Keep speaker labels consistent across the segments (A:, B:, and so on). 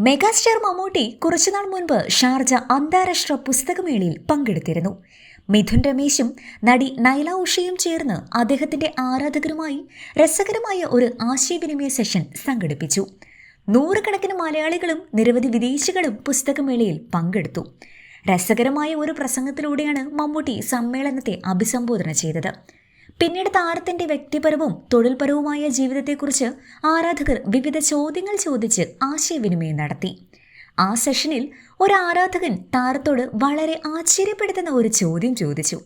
A: Megastar Mammootty കുറച്ചുനാൾ മുൻപ് Sharjah അന്താരാഷ്ട്ര പുസ്തകമേളയിൽ പങ്കെടുത്തിരുന്നു. മിഥുൻ രമേശും നടി നൈല ഉഷയും ചേർന്ന് അദ്ദേഹത്തിന്റെ ആരാധകരുമായി രസകരമായ ഒരു ആശയവിനിമയ സെഷൻ സംഘടിപ്പിച്ചു. നൂറുകണക്കിന് മലയാളികളും നിരവധി വിദേശികളും പുസ്തകമേളയിൽ പങ്കെടുത്തു. രസകരമായ ഒരു പ്രസംഗത്തിലൂടെയാണ് മമ്മൂട്ടി സമ്മേളനത്തെ അഭിസംബോധന ചെയ്തത്. പിന്നീട് താരത്തിന്റെ വ്യക്തിപരവും തൊഴിൽപരവുമായ ജീവിതത്തെക്കുറിച്ച് ആരാധകർ വിവിധ ചോദ്യങ്ങൾ ചോദിച്ച് ആശയവിനിമയം നടത്തി. ആ സെഷനിൽ ഒരു ആരാധകൻ താരത്തോട് വളരെ ആശ്ചര്യപ്പെടുത്തുന്ന ഒരു ചോദ്യം ചോദിച്ചു.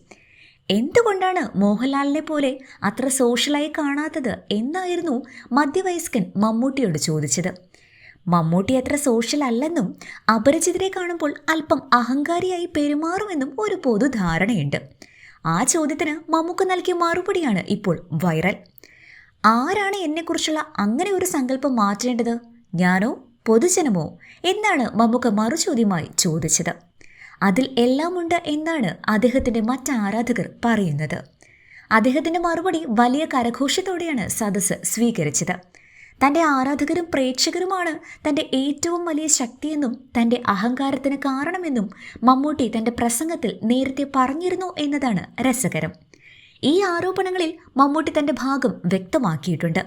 A: എന്തുകൊണ്ടാണ് മോഹൻലാലിനെ പോലെ അത്ര സോഷ്യലായി കാണാത്തത് എന്നായിരുന്നു മധ്യവയസ്കൻ മമ്മൂട്ടിയോട് ചോദിച്ചത്. മമ്മൂട്ടി അത്ര സോഷ്യൽ അല്ലെന്നും അപരിചിതരെ കാണുമ്പോൾ അല്പം അഹങ്കാരിയായി പെരുമാറുമെന്നും ഒരു പൊതുധാരണയുണ്ട്. ആ ചോദ്യത്തിന് മമ്മൂക്ക നൽകിയ മറുപടിയാണ് ഇപ്പോൾ വൈറൽ. ആരാണ് എന്നെക്കുറിച്ചുള്ള അങ്ങനെ ഒരു സങ്കല്പം മാറ്റേണ്ടത്? ഞാനോ? പൊതുജനമോ? എന്നാണ് മമ്മൂക്ക മറുചോദ്യമായി ചോദിച്ചത്. അതിൽ എല്ലാമുണ്ട് എന്നാണ് അദ്ദേഹത്തിന്റെ മറ്റാരാധകർ പറയുന്നത്. അദ്ദേഹത്തിന്റെ മറുപടി വലിയ കരഘോഷത്തോടെയാണ് സദസ്സ് സ്വീകരിച്ചത്. തന്റെ ആരാധകരും പ്രേക്ഷകരുമാണ് തന്റെ ഏറ്റവും വലിയ ശക്തിയെന്നും തന്റെ അഹങ്കാരത്തിന് കാരണമെന്നും മമ്മൂട്ടി തന്റെ പ്രസംഗത്തിൽ നേരത്തെ പറഞ്ഞിരുന്നു എന്നതാണ് രസകരം. ഈ ആരോപണങ്ങളിൽ മമ്മൂട്ടി തന്റെ ഭാഗം വ്യക്തമാക്കിയിട്ടുണ്ട്.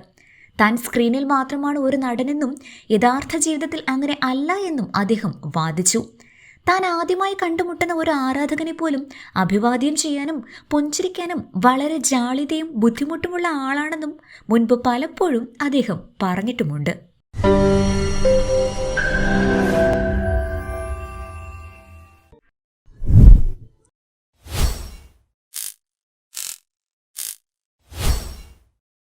A: താൻ സ്ക്രീനിൽ മാത്രമാണ് ഒരു നടനെന്നും യഥാർത്ഥ ജീവിതത്തിൽ അങ്ങനെ അല്ല എന്നും അദ്ദേഹം വാദിച്ചു. താൻ ആദ്യമായി കണ്ടുമുട്ടുന്ന ഒരു ആരാധകനെ പോലും അഭിവാദ്യം ചെയ്യാനും പുഞ്ചിരിക്കാനും വളരെ ജാളിതയും ബുദ്ധിമുട്ടുമുള്ള ആളാണെന്നും മുൻപ് പലപ്പോഴും അദ്ദേഹം പറഞ്ഞിട്ടുമുണ്ട്.